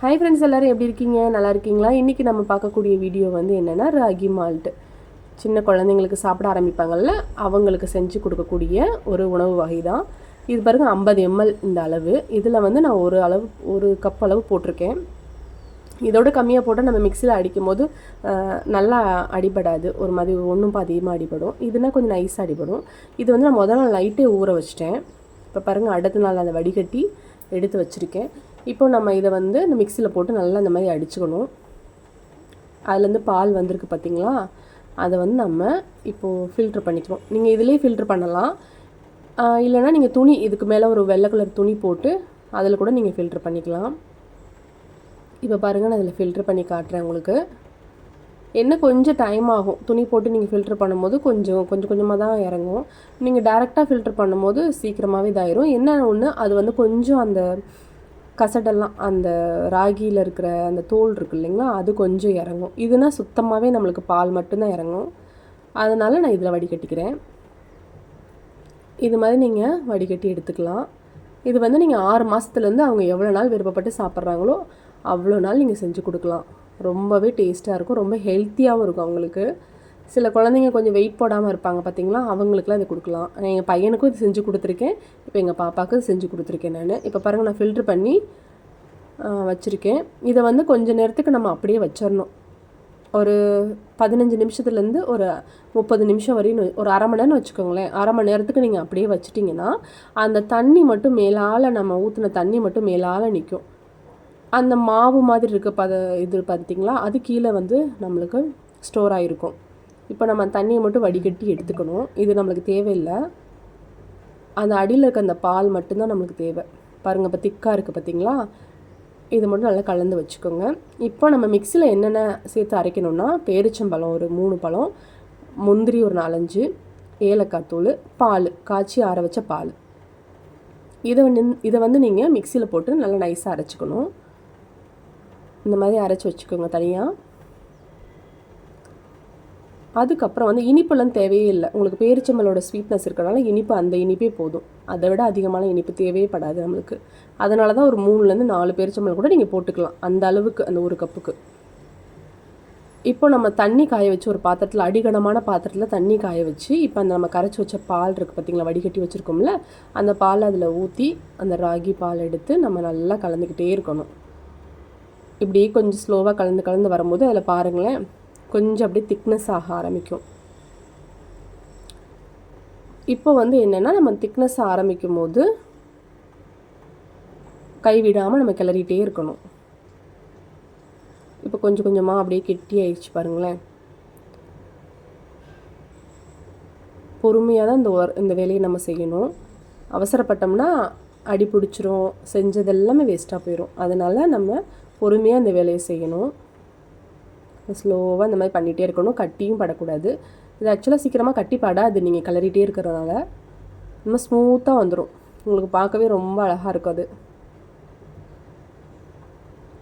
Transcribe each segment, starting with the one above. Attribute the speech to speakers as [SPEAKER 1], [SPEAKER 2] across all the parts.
[SPEAKER 1] hi friends எல்லோரும் எப்படி இருக்கீங்க நல்லா இருக்கீங்களா இன்றைக்கி நம்ம பார்க்கக்கூடிய வீடியோ வந்து என்னென்னா ராகி மால்ட்டு சின்ன குழந்தைங்களுக்கு சாப்பிட ஆரம்பிப்பாங்கள்ல அவங்களுக்கு செஞ்சு கொடுக்கக்கூடிய ஒரு உணவு வகை தான் இது பாருங்கள் ஐம்பது எம்எல் இந்த அளவு இதில் வந்து நான் ஒரு அளவு ஒரு கப் அளவு போட்டிருக்கேன் இதோட கம்மியாக போட்டால் நம்ம மிக்சியில் அடிக்கும் போது நல்லா அடிபடாது ஒரு மாதிரி ஒன்றும் அதிகமாக அடிபடும் இதுனால் கொஞ்சம் நைஸாக அடிபடும் இது வந்து நான் முதல் நாள் ஊற வச்சிட்டேன் இப்போ பாருங்கள் அடுத்த நாள் அதை வடிகட்டி எடுத்து வச்சுருக்கேன் இப்போ நம்ம இதை வந்து இந்த மிக்சியில் போட்டு நல்லா இந்த மாதிரி அடிச்சுக்கணும் அதுலேருந்து பால் வந்திருக்கு பார்த்திங்களா அதை வந்து நம்ம இப்போது ஃபில்ட்ரு பண்ணிக்குவோம் நீங்கள் இதிலே ஃபில்ட்ரு பண்ணலாம் இல்லைனா நீங்கள் துணி இதுக்கு மேலே ஒரு வெள்ளை கலர் துணி போட்டு அதில் கூட நீங்கள் ஃபில்ட்ரு பண்ணிக்கலாம் இப்போ பாருங்கள் நான் அதில் ஃபில்ட்ரு பண்ணி காட்டுறேன் உங்களுக்கு என்ன கொஞ்சம் டைம் ஆகும் துணி போட்டு நீங்கள் ஃபில்ட்ரு பண்ணும்போது கொஞ்சம் கொஞ்சம் கொஞ்சமாக தான் இறங்கும் நீங்கள் டேரெக்டாக ஃபில்ட்ரு பண்ணும்போது சீக்கிரமாகவே இதாயிரும் என்ன ஒன்று அது வந்து கொஞ்சம் அந்த கசடெல்லாம் அந்த ராகியில் இருக்கிற அந்த தோல் இருக்குது இல்லைங்களா அது கொஞ்சம் இறங்கும் இதுனா சுத்தமாகவே நம்மளுக்கு பால் மட்டும்தான் இறங்கும் அதனால் நான் இதில் வடிகட்டிக்கிறேன் இது மாதிரி நீங்கள் வடிகட்டி எடுத்துக்கலாம் இது வந்து நீங்கள் ஆறு மாதத்துலேருந்து அவங்க எவ்வளோ நாள் விருப்பப்பட்டு சாப்பிட்றாங்களோ அவ்வளோ நாள் நீங்கள் செஞ்சு கொடுக்கலாம் ரொம்பவே டேஸ்ட்டாக இருக்கும் ரொம்ப ஹெல்த்தியாகவும் இருக்கும் அவங்களுக்கு சில குழந்தைங்க கொஞ்சம் வெயிட் போடாமல் இருப்பாங்க பார்த்தீங்களா அவங்களுக்குலாம் இது கொடுக்கலாம் நான் எங்கள் பையனுக்கும் இது செஞ்சு கொடுத்துருக்கேன் இப்போ எங்கள் பாப்பாவுக்கு செஞ்சு கொடுத்துருக்கேன் நான் இப்போ பாருங்கள் நான் ஃபில்ட்ரு பண்ணி வச்சுருக்கேன் இதை வந்து கொஞ்சம் நேரத்துக்கு நம்ம அப்படியே வச்சிடணும் ஒரு பதினஞ்சு நிமிஷத்துலேருந்து ஒரு முப்பது நிமிஷம் வரையும் ஒரு அரை மணி நேரம் வச்சுக்கோங்களேன் அரை மணி நேரத்துக்கு நீங்கள் அப்படியே வச்சிட்டிங்கன்னா அந்த தண்ணி மட்டும் மேலால் நம்ம ஊற்றின தண்ணி மட்டும் மேலால் நிற்கும் அந்த மாவு மாதிரி இருக்க பத இது பார்த்தீங்களா அது கீழே வந்து நம்மளுக்கு ஸ்டோர் ஆகிருக்கும் இப்போ நம்ம தண்ணியை மட்டும் வடிகட்டி எடுத்துக்கணும் இது நம்மளுக்கு தேவையில்லை அந்த அடியில் இருக்க அந்த பால் மட்டும்தான் நம்மளுக்கு தேவை பாருங்கள் இப்போ திக்காக இருக்குது பார்த்திங்களா இது மட்டும் நல்லா கலந்து வச்சுக்கோங்க இப்போ நம்ம மிக்சியில் என்னென்ன சேர்த்து அரைக்கணும்னா பேரிச்சம்பழம் ஒரு மூணு பழம் முந்திரி ஒரு நாலஞ்சு ஏலக்காய் தூள் பால் காய்ச்சி ஆற வச்ச பால் இதை வந்து இதை வந்து நீங்கள் மிக்சியில் போட்டு நல்லா நைஸாக அரைச்சிக்கணும் இந்த மாதிரி அரைச்சி வச்சுக்கோங்க தனியாக அதுக்கப்புறம் வந்து இனிப்பெல்லாம் தேவையே இல்லை உங்களுக்கு பேரிச்சம்பளோட ஸ்வீட்னஸ் இருக்கிறனால இனிப்பு அந்த இனிப்பே போதும் அதை விட அதிகமான இனிப்பு தேவையே படாது நம்மளுக்கு அதனால தான் ஒரு மூணுலேருந்து நாலு பேரிச்சம்பளம் கூட நீங்கள் போட்டுக்கலாம் அந்த அளவுக்கு அந்த ஒரு கப்புக்கு இப்போ நம்ம தண்ணி காய வச்சு ஒரு பாத்திரத்தில் அடிகனமான பாத்திரத்தில் தண்ணி காய வச்சு இப்போ அந்த நம்ம கரைச்சி வச்ச பால் இருக்குது பார்த்திங்களா வடிகட்டி வச்சுருக்கோம்ல அந்த பாலை அதில் ஊற்றி அந்த ராகி பால் எடுத்து நம்ம நல்லா கலந்துக்கிட்டே இருக்கணும் இப்படி கொஞ்சம் ஸ்லோவாக கலந்து கலந்து வரும்போது அதில் பாருங்களேன் கொஞ்சம் அப்படியே திக்னஸ் ஆக ஆரம்பிக்கும் இப்போ வந்து என்னென்னா நம்ம திக்னஸ் ஆரம்பிக்கும் போது கைவிடாமல் நம்ம கிளறிட்டே இருக்கணும் இப்போ கொஞ்சம் கொஞ்சமாக அப்படியே கெட்டி ஆயிடுச்சு பாருங்களேன் பொறுமையாக தான் இந்த ஒர் இந்த வேலையை நம்ம செய்யணும் அவசரப்பட்டோம்னா அடி பிடிச்சிரும் செஞ்சதெல்லாமே வேஸ்ட்டாக போயிடும் அதனால் நம்ம பொறுமையாக இந்த வேலையை செய்யணும் ஸ்லோவாக இந்த மாதிரி பண்ணிகிட்டே இருக்கணும் கட்டியும் படக்கூடாது இது ஆக்சுவலாக சீக்கிரமாக கட்டி படாது நீங்கள் கிளறிட்டே இருக்கிறதுனால ரொம்ப ஸ்மூத்தாக வந்துடும் உங்களுக்கு பார்க்கவே ரொம்ப அழகாக இருக்கும் அது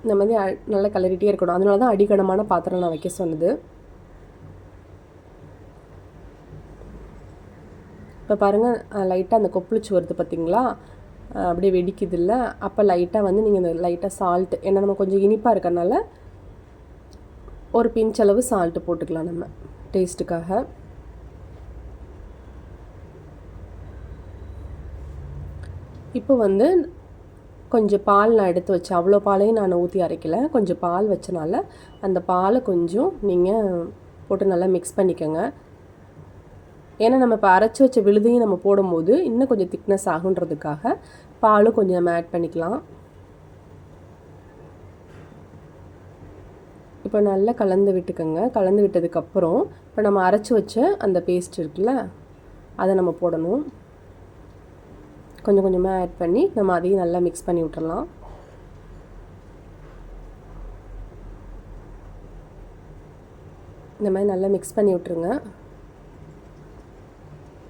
[SPEAKER 1] இந்த மாதிரி நல்லா கிளறிட்டே இருக்கணும் அதனால தான் அடிக்கடமான பாத்திரம் நான் வைக்க சொன்னது இப்போ பாருங்கள் லைட்டாக அந்த கொப்புளிச்சு வருது பார்த்தீங்களா அப்படியே வெடிக்குது இல்லை அப்போ லைட்டாக வந்து நீங்கள் இந்த லைட்டாக சால்ட்டு ஏன்னா நம்ம கொஞ்சம் இனிப்பாக இருக்கிறனால ஒரு பிஞ்ச் அளவு சால்ட்டு போட்டுக்கலாம் நம்ம டேஸ்ட்டுக்காக இப்போ வந்து கொஞ்சம் பால் நான் எடுத்து வச்சேன் அவ்வளோ பாலையும் நான் ஊற்றி அரைக்கல கொஞ்சம் பால் வச்சனால அந்த பாலை கொஞ்சம் நீங்கள் போட்டு நல்லா மிக்ஸ் பண்ணிக்கோங்க ஏன்னா நம்ம இப்போ அரைச்சி வச்ச விழுதையும் நம்ம போடும்போது இன்னும் கொஞ்சம் திக்னஸ் ஆகுன்றதுக்காக பாலும் கொஞ்சம் நம்ம ஆட் பண்ணிக்கலாம் இப்போ நல்லா கலந்து விட்டுக்கோங்க கலந்து விட்டதுக்கப்புறம் இப்போ நம்ம அரைச்சி வச்ச அந்த பேஸ்ட் இருக்குல்ல அதை நம்ம போடணும் கொஞ்சம் கொஞ்சமாக ஆட் பண்ணி நம்ம அதையும் நல்லா மிக்ஸ் பண்ணி விட்டுறலாம் இந்த மாதிரி நல்லா மிக்ஸ் பண்ணி விட்டுருங்க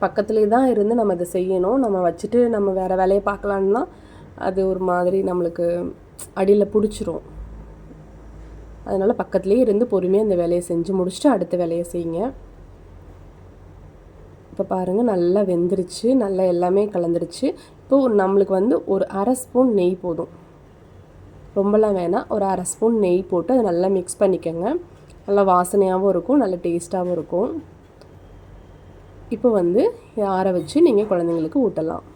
[SPEAKER 1] பக்கத்துலேயே தான் இருந்து நம்ம இதை செய்யணும் நம்ம வச்சுட்டு நம்ம வேறு வேலையை பார்க்கலான்னா அது ஒரு மாதிரி நம்மளுக்கு அடியில் பிடிச்சிரும் அதனால் பக்கத்துலேயே இருந்து பொறுமையாக இந்த வேலையை செஞ்சு முடிச்சுட்டு அடுத்த வேலையை செய்யுங்க இப்போ பாருங்கள் நல்லா வெந்துருச்சு நல்லா எல்லாமே கலந்துருச்சு இப்போது நம்மளுக்கு வந்து ஒரு அரை ஸ்பூன் நெய் போதும் ரொம்பலாம் வேணாம் ஒரு அரை ஸ்பூன் நெய் போட்டு அதை நல்லா மிக்ஸ் பண்ணிக்கோங்க நல்லா வாசனையாகவும் இருக்கும் நல்லா டேஸ்ட்டாகவும் இருக்கும் இப்போ வந்து ஆற வச்சு நீங்கள் குழந்தைங்களுக்கு ஊட்டலாம்